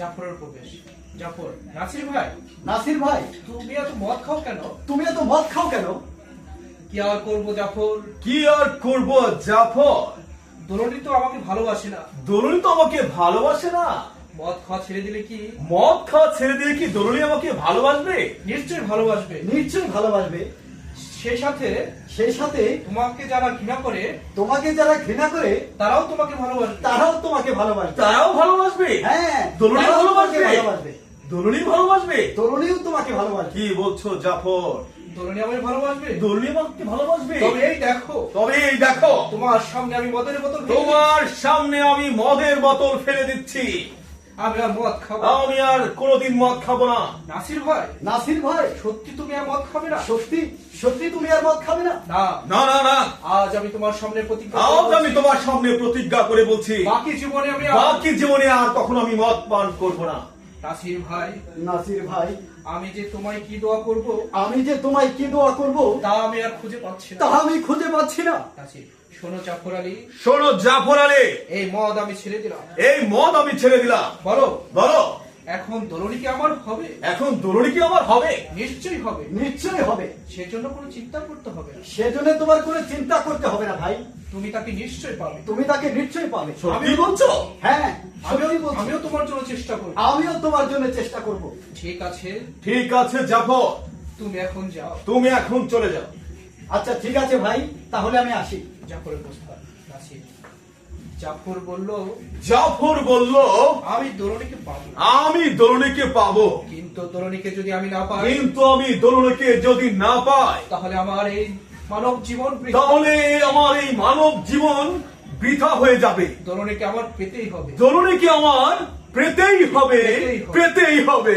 জাফরের প্রবেশ জাফর নাসির ভাই? নাসির ভাই। তুমি এত মদ খাও কেন? তুমি এত মদ খাও কেন? কি আর করব জাফর? কি আর করব জাফর? দোলনি তো আমাকে ভালোবাসে না। তো আমাকে ভালোবাসে না। মদ খাওয়া ছেড়ে দিলে কি? মদ খাওয়া ছেড়ে দিয়ে কি দরুনি আমাকে ভালোবাসবে? নিশ্চয়ই ভালোবাসবে। নিশ্চয়ই ভালোবাসবে। সেই সাথে সেই সাথে তোমাকে যারা ঘৃণা করে তোমাকে যারা ঘৃণা করে তারাও তোমাকে ভালোবাসবে। তারাও তোমাকে ভালোবাসবে। তারাও ভালোবাসবে? হ্যাঁ। ভালোবাসবে তোমাকে ভালোবাসবে। দরুনি ভালোবাসবে? তরুণীও তোমাকে ভালোবাসবে। কি বলছো জাফর? দোলনি আমাকে ভালোবাসবে? দরুনি আমাকে ভালোবাসবে? তবে এই দেখো। তবে এই দেখো। তোমার সামনে আমি মদের বোতল ফেলে তোমার সামনে আমি মদের বোতল ফেলে দিচ্ছি। আমি আর মদ খাব আমি আর কোনোদিন মদ খাব না। নাসির ভাই। নাসির ভাই? সত্যি তুমি আর মদ খাবে না? সত্যি? সত্যি তুমি আর মদ খাবে না? না। না না না। আজ আমি তোমার সামনে প্রতিজ্ঞা আজ আমি তোমার সামনে প্রতিজ্ঞা করে বলছি। বাকি জীবনে আমি বাকি জীবনে আর কখনো আমি মদ পান করব না। নাসির ভাই নাসির ভাই আমি যে তোমায় কি দোয়া করব? আমি যে তোমায় কি দোয়া করব? তা আমি আর খুঁজে পাচ্ছি তা আমি খুঁজে পাচ্ছি না। নাসির শোনো জাফর আলী। শোনো জাফর আলী। এই মদ আমি ছেড়ে দিলাম। এই মদ আমি ছেড়ে দিলাম। বলো। বলো। এখন দোলনি কি আমার হবে? এখন দরুনি কি আমার হবে? নিশ্চয়ই হবে। নিশ্চয়ই হবে। সেজন্য কোনো চিন্তা করতে হবে না। সেজন্য তোমার কোনো চিন্তা করতে হবে না ভাই। তুমি তাকে নিশ্চয়ই পাবে। তুমি তাকে নিশ্চয়ই পাবে। সত্যি বলছো? হ্যাঁ আমিও আমিও তোমার জন্য চেষ্টা করব। আমিও তোমার জন্য চেষ্টা করব। ঠিক আছে। ঠিক আছে জাফর তুমি এখন যাও। তুমি এখন চলে যাও। আচ্ছা ঠিক আছে ভাই তাহলে আমি আসি। জাফরের প্রস্তাব নাসির জাফর বলল জাফর বলল আমি দোলনিকে পাবো। আমি দরুনিকে পাবো। কিন্তু দোলনিকে যদি আমি না পাই কিন্তু আমি দরুনিকে যদি না পাই তাহলে আমার এই মানব জীবন বৃথা। তাহলে আমার এই মানব জীবন বৃথা হয়ে যাবে দোলনিকে আমার পেতেই হবে দরুনিকে আমার পেতেই হবে। পেতেই হবে